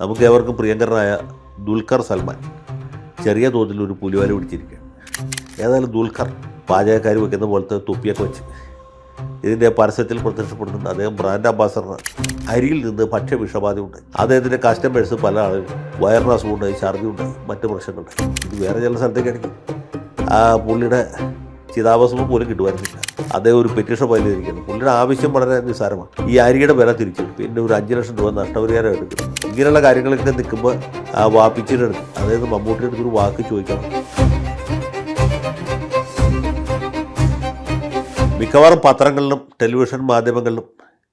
നമുക്ക് ഏവർക്കും പ്രിയങ്കരനായ ദുൽഖർ സൽമാൻ. ചെറിയ തോതിൽ ഒരു പുലിവാല പിടിച്ചിരിക്കുകയാണ്. ഏതായാലും ദുൽഖർ പാചകക്കാർ വെക്കുന്ന പോലത്തെ തൊപ്പിയൊക്കെ വെച്ച് ഇതിന്റെ പരസ്യത്തിൽ പ്രത്യക്ഷപ്പെടുന്നുണ്ട്. അദ്ദേഹം ബ്രാൻഡ് അംബാസഡറാണ് അരിയിൽ നിന്ന് ഭക്ഷ്യ വിഷബാധ ഉണ്ട് അദ്ദേഹത്തിന്റെ കസ്റ്റമേഴ്സ് പല ആളുകൾ വയറിന് അസുഖം ഉണ്ടായി ഛർദി ഉണ്ടായി. മറ്റു പ്രശ്നങ്ങളുണ്ട് ഇത് വേറെ ചില സ്ഥലത്തേക്കാണെങ്കിൽ ആ പുള്ളിയുടെ ചിതാഭസ്മം പോലും കിട്ടുമായിരുന്നില്ല അദ്ദേഹം ഒരു പെറ്റിഷൻ ഫയൽ പുള്ളിയുടെ ആവശ്യം വളരെ നിസ്സാരമാണ്. ഈ അരിയുടെ വില തിരിച്ചു. പിന്നെ ഒരു അഞ്ച് ലക്ഷം രൂപ നഷ്ടപരിഹാരം എടുക്കും ഇങ്ങനെയുള്ള കാര്യങ്ങളൊക്കെ നിൽക്കുമ്പോൾ ആ വാപ്പിച്ചിട്ട് എടുക്കും അതായത് മമ്മൂട്ടിയുടെ അടുത്ത് ഒരു വാക്ക് ചോദിക്കണം. മിക്കവാറും പത്രങ്ങളിലും ടെലിവിഷൻ മാധ്യമങ്ങളിലും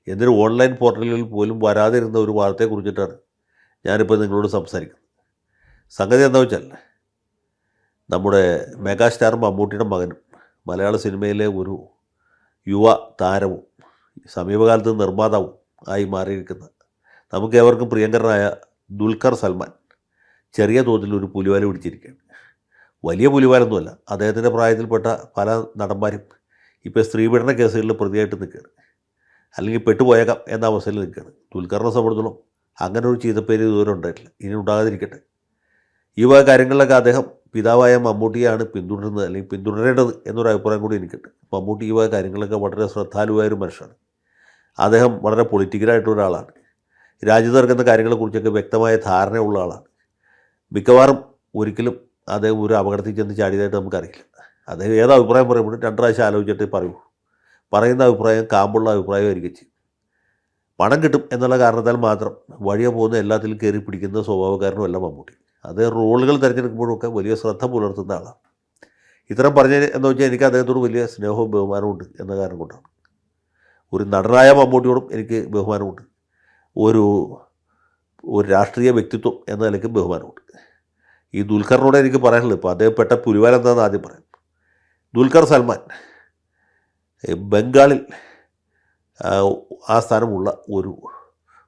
എന്തൊരു ഓൺലൈൻ പോർട്ടലുകളിൽ പോലും വരാതിരുന്ന ഒരു വാർത്തയെ കുറിച്ചിട്ടാണ് ഞാനിപ്പോൾ നിങ്ങളോട് സംസാരിക്കുന്നത്. സംഗതി എന്താ വെച്ചാൽ നമ്മുടെ മെഗാസ്റ്റാർ മമ്മൂട്ടിയുടെ മകനും മലയാള സിനിമയിലെ ഒരു യുവ താരവും സമീപകാലത്ത് നിർമ്മാതാവും ആയി മാറിയിരിക്കുന്ന നമുക്ക് ഏവർക്കും പ്രിയങ്കരനായ ദുൽഖർ സൽമാൻ ചെറിയ തോതിൽ ഒരു പുലിവാല പിടിച്ചിരിക്കുകയാണ്. വലിയ പുലിവാലൊന്നുമല്ല അദ്ദേഹത്തിന്റെ പ്രായത്തിൽപ്പെട്ട പല നടന്മാരും ഇപ്പോൾ സ്ത്രീപീഡന കേസുകളിൽ പ്രതിയായിട്ട് നിൽക്കുകയാണ്. അല്ലെങ്കിൽ പെട്ടുപോയേക്കാം എന്ന അവസ്ഥയിൽ നിൽക്കുകയാണ്. ദുൽഖറിനെ സംബന്ധിച്ചോളം അങ്ങനെ ഒരു ചീത്തപ്പേര് ഇതുവരെ ഉണ്ടായിട്ടില്ല. ഇനി ഉണ്ടാകാതിരിക്കട്ടെ. ഈ വക കാര്യങ്ങളിലൊക്കെ അദ്ദേഹം പിതാവായ മമ്മൂട്ടിയാണ് പിന്തുടരുന്നത് അല്ലെങ്കിൽ പിന്തുടരേണ്ടത് എന്നൊരു അഭിപ്രായം കൂടി എനിക്കുണ്ട്. മമ്മൂട്ടി ഈ കാര്യങ്ങളൊക്കെ വളരെ ശ്രദ്ധാലുവായ ഒരു മനുഷ്യനാണ്. അദ്ദേഹം വളരെ പൊളിറ്റിക്കലായിട്ടുള്ള ഒരാളാണ്. രാജ്യത്ത് നടക്കുന്ന കാര്യങ്ങളെക്കുറിച്ചൊക്കെ വ്യക്തമായ ധാരണയുള്ള ആളാണ്. മിക്കവാറും ഒരിക്കലും അദ്ദേഹം ഒരു അപകടത്തിൽ ചെന്ന് ചാടിയതായിട്ട് നമുക്കറിയില്ല. അദ്ദേഹം ഏത് അഭിപ്രായം പറയുമ്പോഴും രണ്ട് പ്രാവശ്യം ആലോചിച്ചിട്ട് പറയൂ പറയുന്ന അഭിപ്രായം കാമ്പുള്ള അഭിപ്രായമായിരിക്കും ചെയ്യും. പണം കിട്ടും എന്നുള്ള കാരണത്താൽ മാത്രം വഴിയെ പോകുന്ന എല്ലാത്തിലും കയറി പിടിക്കുന്ന സ്വഭാവക്കാരനും സ്വഭാവക്കാരനുമല്ല മമ്മൂട്ടി. അത് റോളുകൾ തിരഞ്ഞെടുക്കുമ്പോഴൊക്കെ വലിയ ശ്രദ്ധ പുലർത്തുന്ന ആളാണ്. ഇത്തരം പറഞ്ഞ എന്ന് വെച്ചാൽ എനിക്ക് അദ്ദേഹത്തോട് വലിയ സ്നേഹവും ബഹുമാനവും ഉണ്ട് എന്ന കാരണം കൊണ്ടാണ്. ഒരു നടനായ മമ്മൂട്ടിയോടും എനിക്ക് ബഹുമാനമുണ്ട്. ഒരു ഒരു രാഷ്ട്രീയ വ്യക്തിത്വം എന്ന നിലയ്ക്ക് ബഹുമാനമുണ്ട്. ഈ ദുൽഖറിനോട് എനിക്ക് പറയാനുള്ളത് ഇപ്പോൾ അദ്ദേഹം പെട്ട പുലിവാൻ എന്താണെന്ന് ആദ്യം പറയാം. ദുൽഖർ സൽമാൻ ബംഗാളിൽ ആ, സ്ഥാനമുള്ള ഒരു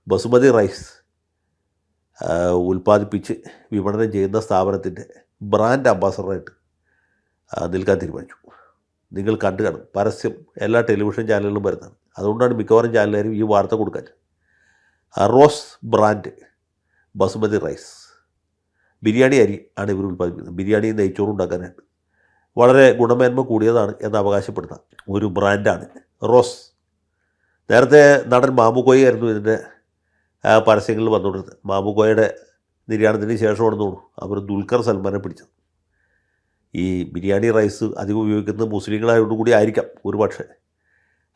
ബസുമതി റൈസ് ഉൽപ്പാദിപ്പിച്ച് വിപണനം ചെയ്യുന്ന സ്ഥാപനത്തിന്റെ ബ്രാൻഡ് അംബാസഡറായിട്ട് നിൽക്കാൻ തീരുമാനിച്ചു. നിങ്ങൾ കണ്ടു കാണും പരസ്യം എല്ലാ ടെലിവിഷൻ ചാനലുകളിലും വരുന്നതാണ് അതുകൊണ്ടാണ് മിക്കവാറും ചാനലുകാരും ഈ വാർത്ത കൊടുക്കാൻ. Rose brand basmati rice. Biryani അരി ആണ് ഇവർ ഉൽപ്പാദിപ്പിക്കുന്നത്. ബിരിയാണി നെയ്ച്ചോറ് ഉണ്ടാക്കാനായിട്ട്. വളരെ ഗുണമേന്മ കൂടിയതാണ് എന്ന് അവകാശപ്പെടുന്ന ഒരു ബ്രാൻഡാണ് റോസ്. നേരത്തെ നടൻ മാമുക്കോയി ആയിരുന്നു ഇതിന്റെ പരസ്യങ്ങളിൽ വന്നുകൊണ്ടിരുന്നത് മാമുക്കോയുടെ നിര്യാണത്തിന് ശേഷമാണ് തോന്നുന്നു അവർ ദുൽഖർ സൽമാനെ പിടിച്ചത്. ഈ ബിരിയാണി റൈസ് അധികം ഉപയോഗിക്കുന്നത് മുസ്ലിങ്ങളായതുകൊണ്ട് കൂടി ആയിരിക്കാം ഒരു പക്ഷേ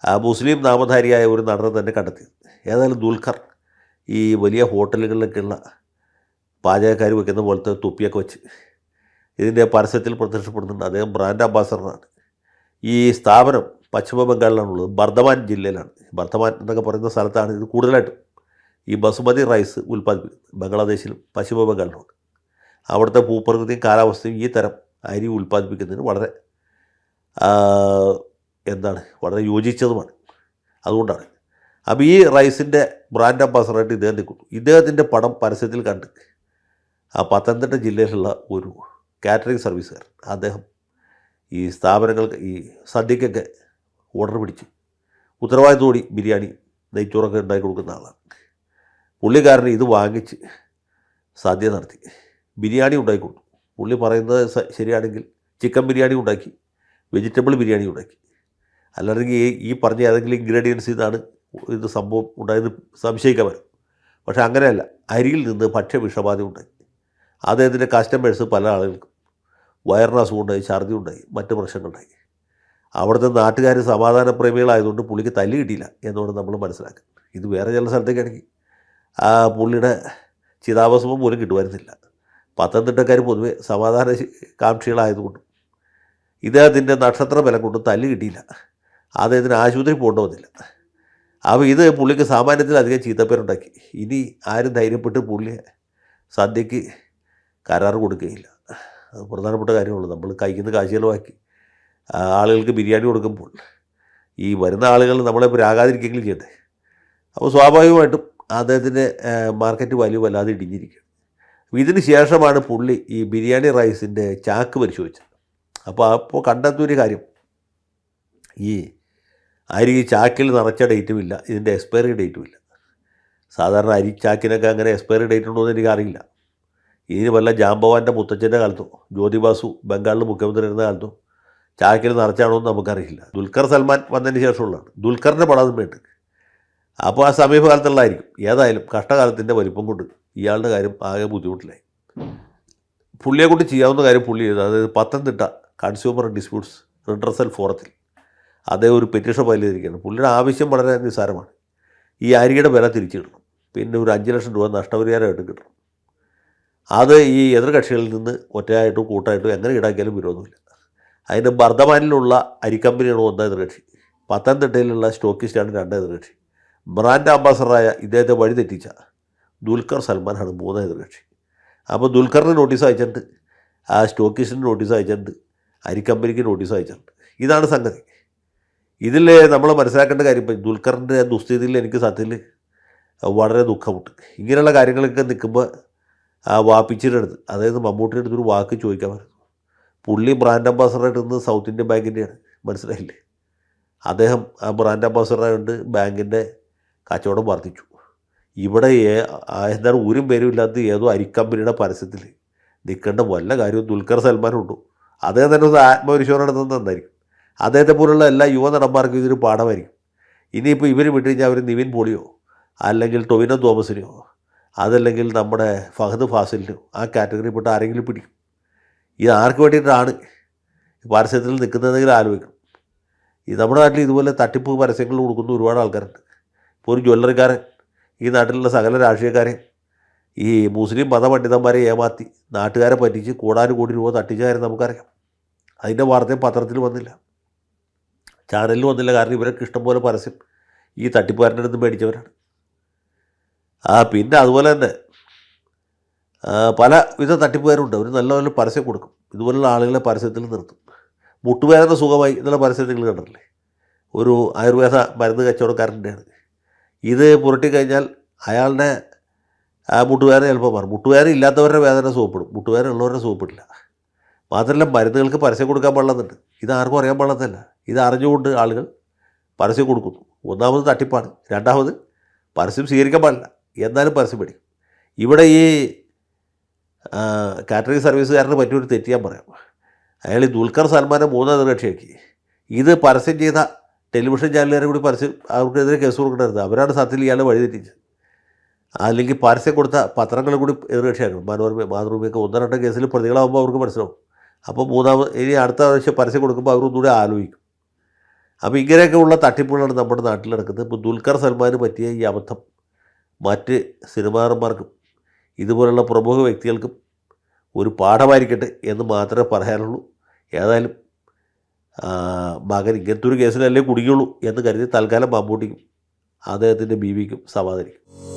ആ മുസ്ലിം നാമധാരിയായ ഒരു നടനെ തന്നെ കണ്ടെത്തിയത്. ഏതായാലും ദുൽഖർ ഈ വലിയ ഹോട്ടലുകളിലൊക്കെയുള്ള പാചകക്കാർ വയ്ക്കുന്ന പോലത്തെ തൊപ്പിയൊക്കെ വെച്ച് ഇതിന്റെ പരസ്യത്തിൽ പ്രത്യക്ഷപ്പെടുന്നുണ്ട്. അദ്ദേഹം ബ്രാൻഡ് അംബാസഡറാണ്. ഈ സ്ഥാപനം പശ്ചിമ ബംഗാളിലാണുള്ളത് ബർദ്ധമാൻ ജില്ലയിലാണ്. ബർദ്ധമാൻ എന്നൊക്കെ പറയുന്ന സ്ഥലത്താണ് ഇത് കൂടുതലായിട്ടും ഈ ബസുമതി റൈസ് ഉൽപ്പാദിപ്പിക്കുന്നത് ബംഗ്ലാദേശിൽ പശ്ചിമ ബംഗാളിലുമുണ്ട് അവിടുത്തെ ഭൂപ്രകൃതിയും കാലാവസ്ഥയും ഈ തരം അരി ഉൽപ്പാദിപ്പിക്കുന്നതിന് വളരെ എന്താണ് വളരെ യോജിച്ചതുമാണ്. അതുകൊണ്ടാണ്. അപ്പോൾ ഈ റൈസിന്റെ ബ്രാൻഡ് അംബാസഡറായിട്ട് ഇദ്ദേഹം നിൽക്കുന്നു. ഇദ്ദേഹത്തിന്റെ പടം പരസ്യത്തിൽ കണ്ട് ആ പത്തനംതിട്ട ജില്ലയിലുള്ള ഒരു കാറ്ററിംഗ് സർവീസുകാരൻ അദ്ദേഹം ഈ സ്ഥാപനങ്ങൾക്ക് ഈ സദ്യക്കൊക്കെ ഓർഡർ പിടിച്ച്. ഉത്തരവാദിത്തോടി ബിരിയാണി നെയ്ച്ചോറൊക്കെ ഉണ്ടാക്കി കൊടുക്കുന്ന ആളാണ്. പുള്ളിക്കാരന് ഇത് വാങ്ങിച്ച് സദ്യ നടത്തി. ബിരിയാണി ഉണ്ടാക്കി കൊടുത്തു പുള്ളി പറയുന്നത് ശരിയാണെങ്കിൽ ചിക്കൻ ബിരിയാണി ഉണ്ടാക്കി വെജിറ്റബിൾ ബിരിയാണി ഉണ്ടാക്കി. അല്ലെങ്കിൽ ഈ പറഞ്ഞ ഏതെങ്കിലും ഇൻഗ്രീഡിയൻസ് ഇതാണ് ഇത് സംഭവം ഉണ്ടായത് സംശയിക്കാൻ വരും. പക്ഷേ അങ്ങനെയല്ല അരിയിൽ നിന്ന് ഭക്ഷ്യ വിഷബാധ ഉണ്ടായി. അദ്ദേഹത്തിന്റെ കസ്റ്റമേഴ്സ് പല ആളുകൾക്കും വയറിന് അസുഖം ഉണ്ടായി ഛർദി ഉണ്ടായി മറ്റ് പ്രശ്നങ്ങളുണ്ടായി അവിടുത്തെ നാട്ടുകാർ സമാധാന പ്രേമികളായതുകൊണ്ട് പുള്ളിക്ക് തല്ല് കിട്ടിയില്ല എന്നുകൊണ്ട് നമ്മൾ മനസ്സിലാക്കുക. ഇത് വേറെ ചില സ്ഥലത്തേക്കാണെങ്കിൽ ആ പുള്ളിയുടെ ചിതാഭസ്മം പോലും കിട്ടുമായിരുന്നില്ല. പത്തനംതിട്ടക്കാർ പൊതുവെ സമാധാന കാംക്ഷികളായതുകൊണ്ടും ഇദ്ദേഹത്തിന്റെ നക്ഷത്ര ബലം കൊണ്ട് തല്ല് കിട്ടിയില്ല. അദ്ദേഹത്തിന് ആശുപത്രി പോകേണ്ട വന്നില്ല. അപ്പോൾ ഇത് പുള്ളിക്ക് സാമാന്യത്തിൽ അധികം ചീത്തപ്പേരുണ്ടാക്കി. ഇനി ആരും ധൈര്യപ്പെട്ട് പുള്ളിയെ സദ്യക്ക് കരാർ കൊടുക്കുകയില്ല. അത് പ്രധാനപ്പെട്ട കാര്യമുള്ളൂ നമ്മൾ കഴിക്കുന്ന കാശ് ചിലവാക്കി ആളുകൾക്ക് ബിരിയാണി കൊടുക്കുമ്പോൾ ഈ വരുന്ന ആളുകൾ നമ്മളെ പ്രാകാതിരിക്കെങ്കിലും ചെയ്യട്ടെ. അപ്പോൾ സ്വാഭാവികമായിട്ടും അദ്ദേഹത്തിന്റെ മാർക്കറ്റ് വാല്യൂ വല്ലാതെ ഇടിഞ്ഞിരിക്കും ഇതിന് ശേഷമാണ് പുള്ളി ഈ ബിരിയാണി റൈസിന്റെ ചാക്ക് പരിശോധിച്ചത്. അപ്പോൾ അപ്പോൾ കണ്ടെത്തിയൊരു കാര്യം. ഈ അരി ചാക്കിൽ നിറച്ച ഡേറ്റും ഇല്ല. ഇതിന്റെ എക്സ്പയറി ഡേറ്റും ഇല്ല. സാധാരണ അരി ചാക്കിനൊക്കെ അങ്ങനെ എക്സ്പയറി ഡേറ്റ് ഉണ്ടോ എന്ന് എനിക്കറിയില്ല. ഇതിന് വല്ല ജാംബവാന്റെ മുത്തച്ഛന്റെ കാലത്തോ ജ്യോതിബാസു ബംഗാളിൽ മുഖ്യമന്ത്രി ഇരുന്ന കാലത്തോ ചാക്കിൽ നിറച്ചാണോ എന്ന് നമുക്കറിയില്ല. ദുൽഖർ സൽമാൻ വന്നതിന് ശേഷമുള്ളതാണ്. ദുൽഖറിന്റെ പടം വേണ്ട അപ്പോൾ ആ സമീപകാലത്തുള്ളതായിരിക്കും. ഏതായാലും കഷ്ടകാലത്തിന്റെ വലിപ്പം കൊണ്ട് ഇയാളുടെ കാര്യം ആകെ ബുദ്ധിമുട്ടിലായി. പുള്ളിയെ കൊണ്ട് ചെയ്യാവുന്ന കാര്യം പുള്ളി ചെയ്തു. അതായത് പത്തനംതിട്ട കൺസ്യൂമർ ഡിസ്പ്യൂട്ട്സ് റിഡ്രസൽ ഫോറത്തിൽ അദ്ദേഹം ഒരു പെറ്റീഷൻ ഫയൽ ചെയ്തിരിക്കുകയാണ്. പുള്ളിയുടെ ആവശ്യം വളരെ നിസ്സാരമാണ്. ഈ അരിയുടെ വില തിരിച്ചു കിട്ടണം പിന്നെ ഒരു അഞ്ച് ലക്ഷം രൂപ നഷ്ടപരിഹാരമായിട്ട് കിട്ടണം. അത് ഈ എതിർകക്ഷികളിൽ നിന്ന് ഒറ്റയായിട്ടും കൂട്ടായിട്ടും എങ്ങനെ ഈടാക്കിയാലും വിരോധമില്ല. അതിന് ബർദ്ധമാനിലുള്ള അരിക്കമ്പനിയാണ് ഒന്ന് എതിർകക്ഷി പത്തനംതിട്ടയിലുള്ള സ്റ്റോക്കിസ്റ്റാണ് രണ്ട് എതിർകക്ഷി ബ്രാൻഡ് അംബാസഡറായ ഇദ്ദേഹത്തെ വഴിതെറ്റിച്ച ദുൽഖർ സൽമാനാണ് മൂന്ന് എതിർകക്ഷി. അപ്പോൾ ദുൽഖറിന് നോട്ടീസ് അയച്ചിട്ടുണ്ട് ആ സ്റ്റോക്കിസ്റ്റിന് നോട്ടീസ് അയച്ചിട്ടുണ്ട് അരിക്കമ്പനിക്ക് നോട്ടീസ് അയച്ചിട്ടുണ്ട്. ഇതാണ് സംഗതി. ഇതിൽ നമ്മൾ മനസ്സിലാക്കേണ്ട കാര്യം ഇപ്പം ദുൽഖറിന്റെ ദുസ്ഥിതിയിൽ എനിക്ക് സത്യത്തിൽ വളരെ ദുഃഖമുണ്ട്. ഇങ്ങനെയുള്ള കാര്യങ്ങളൊക്കെ നിൽക്കുമ്പോൾ ആ വാപ്പിച്ചിയുടെ അടുത്ത് അതായത് മമ്മൂട്ടിയുടെ അടുത്തൊരു വാക്ക് ചോദിക്കാൻ പറ്റും പുള്ളി ബ്രാൻഡ് അംബാസഡറായിട്ട് നിന്ന് സൗത്ത് ഇന്ത്യൻ ബാങ്കിന്റെയാണ്. മനസ്സിലായില്ലേ? അദ്ദേഹം ആ ബ്രാൻഡ് അംബാസഡറായിട്ട് ബാങ്കിന്റെ കച്ചവടം വർദ്ധിച്ചു. ഇവിടെ എന്താണ് ഊരും പേരും ഇല്ലാത്ത ഏതോ അരിക്കമ്പനിയുടെ പരസ്യത്തിൽ നിൽക്കേണ്ട വല്ല കാര്യവും ദുൽഖർ സൽമാനുണ്ടോ. അദ്ദേഹം തന്നെ ഒന്ന് ആത്മവിശ്വാസം നടത്തുന്നത് നന്നായിരിക്കും. അദ്ദേഹത്തെ പോലുള്ള എല്ലാ യുവ നടന്മാർക്കും ഇതൊരു പാഠമായിരിക്കും. ഇനിയിപ്പോൾ ഇവർ വിട്ടു കഴിഞ്ഞാൽ അവർ നിവിൻ പോളിയോ അല്ലെങ്കിൽ ടൊവിനോ തോമസിനെയോ അതല്ലെങ്കിൽ നമ്മുടെ ഫഹദ് ഫാസിലിനോ ആ കാറ്റഗറിയിൽപ്പെട്ട ആരെങ്കിലും പിടിക്കും. ഇത് ആർക്ക് വേണ്ടിയിട്ടാണ് പരസ്യത്തിൽ നിൽക്കുന്നതെങ്കിലും ആലോചിക്കണം. ഈ നമ്മുടെ നാട്ടിൽ ഇതുപോലെ തട്ടിപ്പ് പരസ്യങ്ങൾ കൊടുക്കുന്ന ഒരുപാട് ആൾക്കാരുണ്ട്. ഇപ്പോൾ ഒരു ജ്വല്ലറിക്കാരൻ ഈ നാട്ടിലുള്ള സകല രാഷ്ട്രീയക്കാരെ ഈ മുസ്ലിം മതപണ്ഡിതന്മാരെ ഏമാത്തി നാട്ടുകാരെ പറ്റിച്ച് കൂടാനും കോടി രൂപ തട്ടിച്ച കാര്യം നമുക്കറിയാം. അതിന്റെ വാർത്തയും പത്രത്തിൽ വന്നില്ല. ചാനലിൽ വന്നില്ല. കാരണം ഇവരൊക്കെ ഇഷ്ടംപോലെ പരസ്യം ഈ തട്ടിപ്പുകാരന്റെ അടുത്ത് മേടിച്ചവരാണ്. ആ പിന്നെ അതുപോലെ തന്നെ പല വിധ തട്ടിപ്പുകാരുണ്ട്. അവർ നല്ല നല്ല പരസ്യം കൊടുക്കും. ഇതുപോലുള്ള ആളുകളെ പരസ്യത്തിൽ നിർത്തും. മുട്ടുവേദന സുഖമായി എന്നുള്ള പരസ്യം നിങ്ങൾ കണ്ടിട്ടില്ലേ? ഒരു ആയുർവേദ മരുന്ന് കച്ചവടക്കാരന്റെയാണ്. ഇത് പുരട്ടിക്കഴിഞ്ഞാൽ അയാളുടെ ആ മുട്ടുവേദന ചിലപ്പോൾ മാറും. മുട്ടുവേദന ഇല്ലാത്തവരുടെ വേദന സുഖപ്പെടും. മുട്ടുവേദന ഉള്ളവരുടെ സുഖപ്പെടില്ല മാത്രമല്ല മരുന്നുകൾക്ക് പരസ്യം കൊടുക്കാൻ പാടില്ലെന്നുണ്ട്. ഇത് ആർക്കും അറിയാൻ പാടത്തല്ല ഇത് അറിഞ്ഞുകൊണ്ട് ആളുകൾ പരസ്യം കൊടുക്കുന്നു. ഒന്നാമത് തട്ടിപ്പാണ്. രണ്ടാമത് പരസ്യം സ്വീകരിക്കാൻ പാടില്ല. എന്നാലും പരസ്യം മേടിക്കും. ഇവിടെ ഈ കാറ്ററിംഗ് സർവീസുകാരന് പറ്റിയൊരു തെറ്റിയാൻ പറയാം. അയാൾ ഈ ദുൽഖർ സൽമാനെ മൂന്നാം നിരക്ഷയാക്കി ഇത് പരസ്യം ചെയ്ത ടെലിവിഷൻ ചാനലുകാരെ കൂടി പരസ്യം അവർക്കെതിരെ കേസ് കൊടുക്കണമായിരുന്നു അവരാണ് സത്യത്തിൽ ഇയാളെ വഴിതെറ്റിച്ചത് അല്ലെങ്കിൽ പരസ്യം കൊടുത്ത പത്രങ്ങൾ കൂടി എതിർകക്ഷിയാക്കണം. മനോരമ മാതൃഭൂമിയൊക്കെ ഒന്നോ രണ്ടോ കേസിൽ പ്രതികളാകുമ്പോൾ അവർക്ക് മനസ്സിലാവും. അപ്പോൾ മൂന്നാമത് ഇനി അടുത്ത പ്രാവശ്യം പരസ്യം കൊടുക്കുമ്പോൾ അവരൊന്നുകൂടെ ആലോചിക്കും. അപ്പോൾ ഇങ്ങനെയൊക്കെയുള്ള തട്ടിപ്പുകളാണ് നമ്മുടെ നാട്ടിൽ നടക്കുന്നത്. ഇപ്പോൾ ദുൽഖർ സൽമാന് പറ്റിയ ഈ അബദ്ധം മറ്റ് സിനിമാറന്മാർക്കും ഇതുപോലുള്ള പ്രമുഖ വ്യക്തികൾക്കും ഒരു പാഠമായിരിക്കട്ടെ എന്ന് മാത്രമേ പറയാനുള്ളൂ. ഏതായാലും മകൻ ഇങ്ങനത്തെ ഒരു കേസിലല്ലേ കുടുങ്ങിയുള്ളൂ എന്ന് കരുതി തൽക്കാലം മമ്മൂട്ടിക്കും അദ്ദേഹത്തിന്റെ ബീവിക്കും സമാധാനിക്കും.